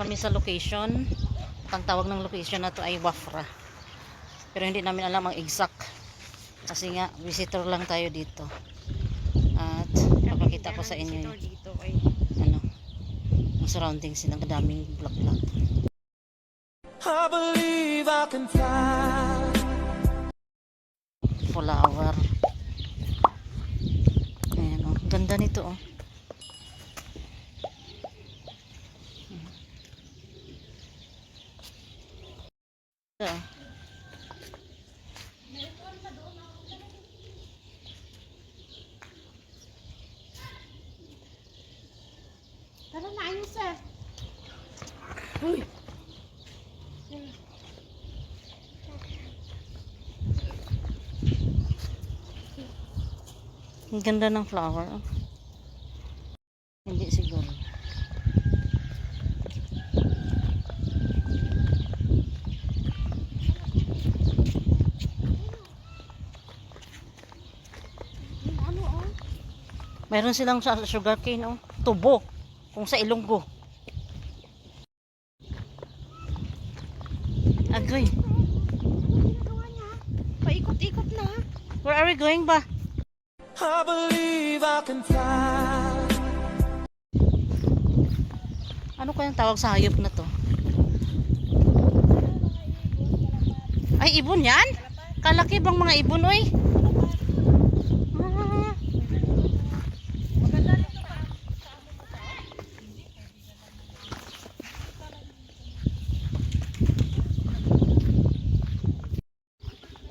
kami sa location. Ang tawag ng location na to ay Wafra. Pero hindi namin alam ang exact. Kasi nga, visitor lang tayo dito. At, papakita ko sa inyo yung, ano, ang surroundings ng daming bulaklak. I believe I can fly. Flower. Ayan, oh. Ganda nito, oh. Ito. Tara na ayun sir. Ang ganda ng flower. oh. Hindi siguro. Ano oh? Mayroon silang sa sugarcane, oh. Tubo. Kung sa Ilonggo. Agoy. Paikot-ikot na. Where are we going ba? I believe I can fly. Ano kayang tawag sa hayop na to? Ay, ibon yan? Kalaki bang mga ibon, oy?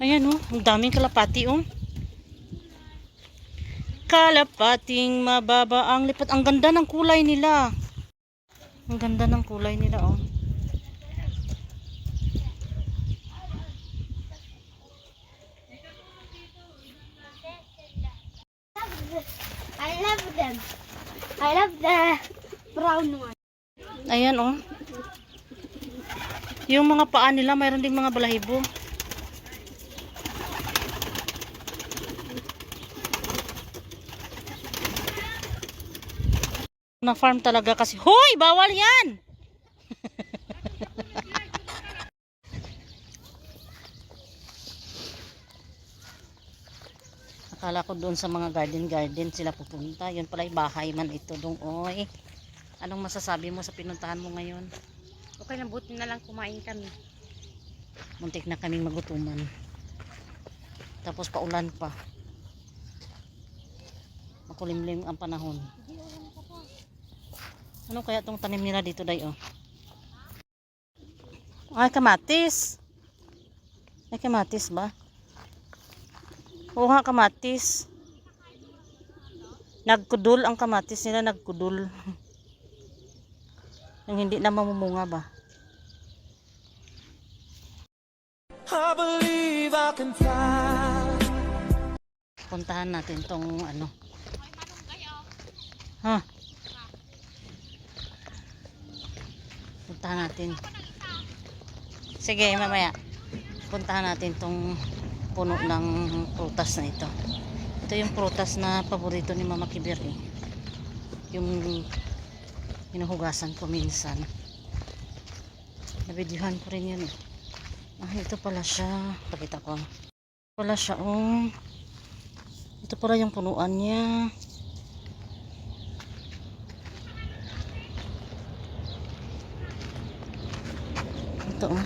Ayan oh, ang daming kalapati oh. Kalapating mababa ang lipat. Ang ganda ng kulay nila. Ang ganda ng kulay nila oh. I love them. I love the brown one. Ayan oh. Yung mga paa nila mayroon ding mga balahibo. Na farm talaga kasi. Hoy, bawal 'yan. Akala ko doon sa mga garden-garden sila pupunta. Yun pala yung bahay man ito dong oy. Anong masasabi mo sa pinuntahan mo ngayon? Okay lang, buti na lang kumain kami. Muntik na kaming magutuman. Tapos paulan pa. Makulimlim ang panahon. Ano kaya tong tanim nila dito day oh? Ay, kamatis. Ay, kamatis ba? Oo nga, kamatis. Nagkudul ang kamatis nila, nagkudul. Yung hindi na mamumunga ba? I believe I can fly. puntahan natin tong ano ha puntahan natin. Sige mamaya. Puntahan natin tong puno ng prutas na ito. Ito yung prutas na paborito ni Mama Kiber eh. yung hinuhugasan ko minsan. Nabidyohan ko rin yun eh. Ah ito pala siya. Pakita ko. Pala siya oh. Ito pala yung punuan niya. Ito oh.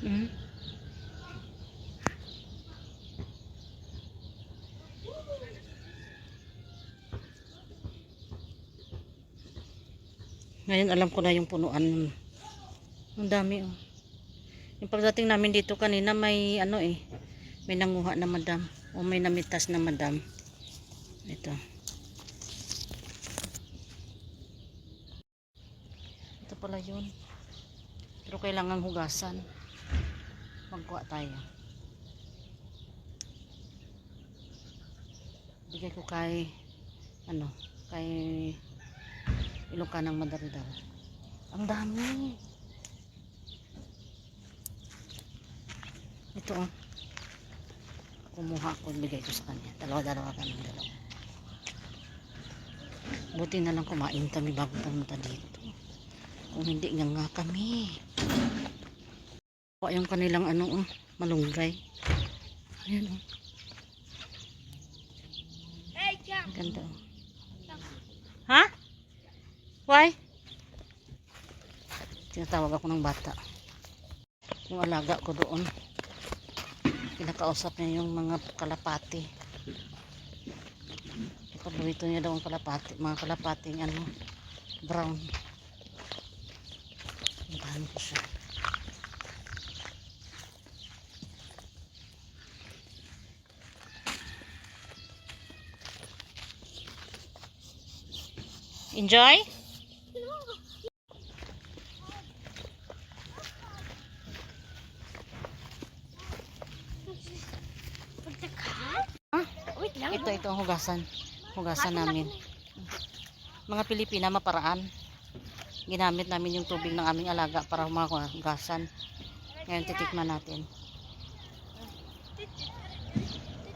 Mm. Ngayon alam ko na yung punuan. Ang dami oh. Yung pagdating namin dito kanina may ano eh, may nanguha na madam o may namitas na madam. Ito. Pala yun. Pero kailangan hugasan. Magkuha tayo. Bigay ko kay ano, kay Ilocanang Madaridal. Ang dami. Ito oh. Kumuha ko, bigay ko sa kanya. Dalawa-dalawa kami, dalawa. Buti na lang kumain kami bago pumunta dito. Kung hindi nga nga kami. Kuha yung kanilang ano, oh, malunggay. Ayan oh. Ganda oh. Ha? Why? Tinatawag ako ng bata. Yung alaga ko doon. Kinakausap niya yung mga kalapati. Paborito niya daw ang kalapati. Mga kalapating ano, brown. Puntahan ko siya. Enjoy? Ito, ito ang hugasan. Hugasan namin. Mga Pilipina maparaan. Ginamit namin yung tubig ng aming alaga para hugasan. Ngayon titikman natin.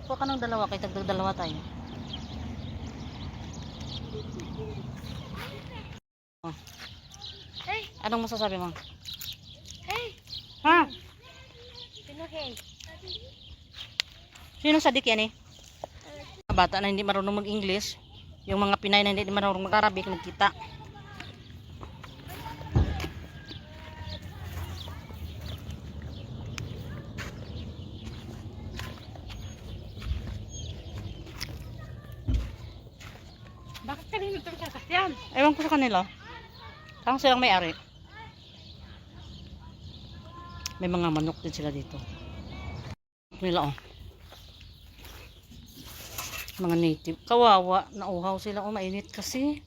Kuha ka ng dalawa, kay tagdag dalawa tayo. Oh. Hey, Anong masasabi mo? hey. Ha? Sino hey? Sino sadik yan eh? Mga bata na hindi marunong mag-English. Yung mga Pinay na hindi marunong mag-Arabic, nagkita. Kanila. Parang silang may-ari. May mga manok din sila dito. Nila oh. Mga native. Kawawa. Nauhaw sila. Oh, mainit kasi.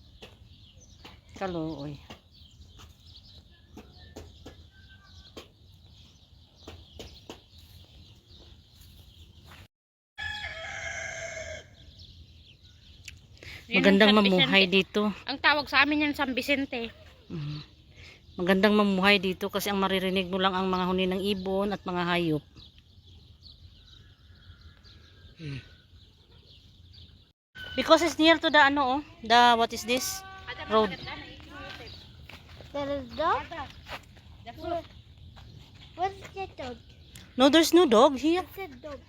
Kaluoy. Magandang mamuhay dito. Ang tawag sa amin yan San Vicente. Mhm. Magandang mamuhay dito kasi ang maririnig mo lang ang mga huni ng ibon at mga hayop. Hmm. Because it's near to the ano oh, the what is this? Road. There is dog? What's the dog? No, there's no dog here. What's the dog?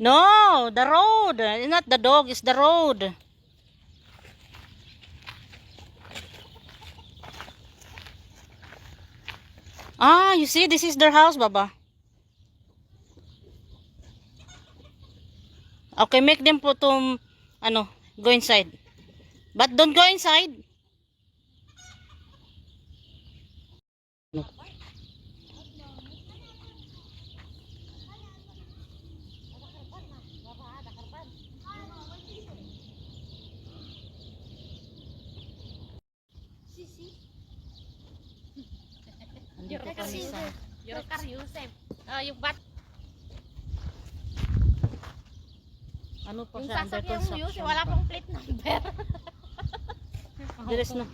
No, the road. Not the dog, it's the road. Ah, you see, this is their house, Baba. Okay, make them put to, ano, go inside. But don't go inside. Andito kami sa... Yung Car Yusef. Ah, yung bat. Ano pa Yung siya? Under sasakyan mo Yusef, construction wala pa. pang plate number. There is no...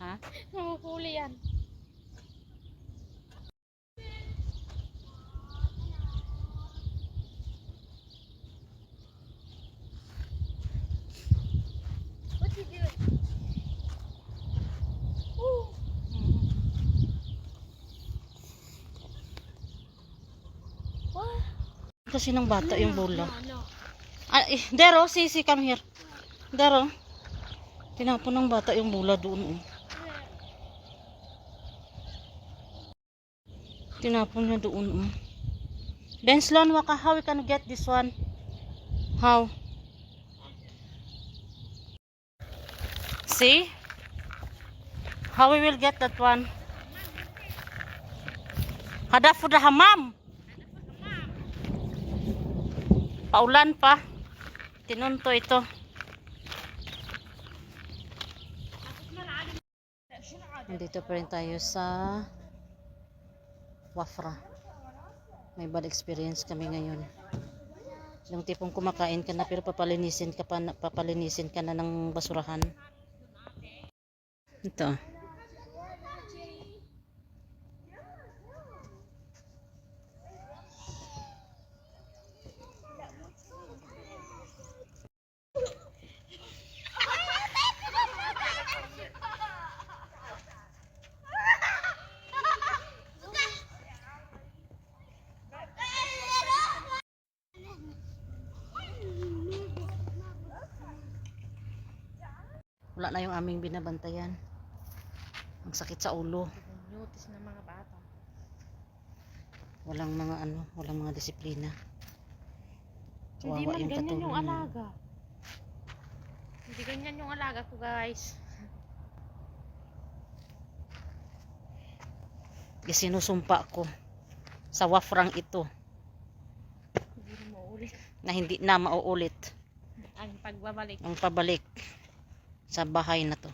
Ha? Huli yan. Kasi ng bata yung bola. Ano? Ah, eh, Dero, sisi, come here. Dero. Tinapon ng bata yung bola doon. Oh. Tinapon niya doon. Oh. Then, Sloan, waka, how we can get this one? How? See? How we will get that one? Hadaf for the Paulan pa. Tinunto ito. Nandito pa rin tayo sa Wafra. May bad experience kami ngayon. Yung tipong kumakain ka na pero papalinisin ka pa, papalinisin ka na ng basurahan. Ito. Wala na yung aming binabantayan. Ang sakit sa ulo. Notice ng mga bata. Walang mga ano, walang mga disiplina. Hindi Kawawa man ganyan katulong yung alaga. Hindi ganyan yung alaga ko guys. Isinusumpa ko sa wafrang ito Hindi na na hindi na mauulit Ang pagbabalik. ang pabalik sa bahay na to.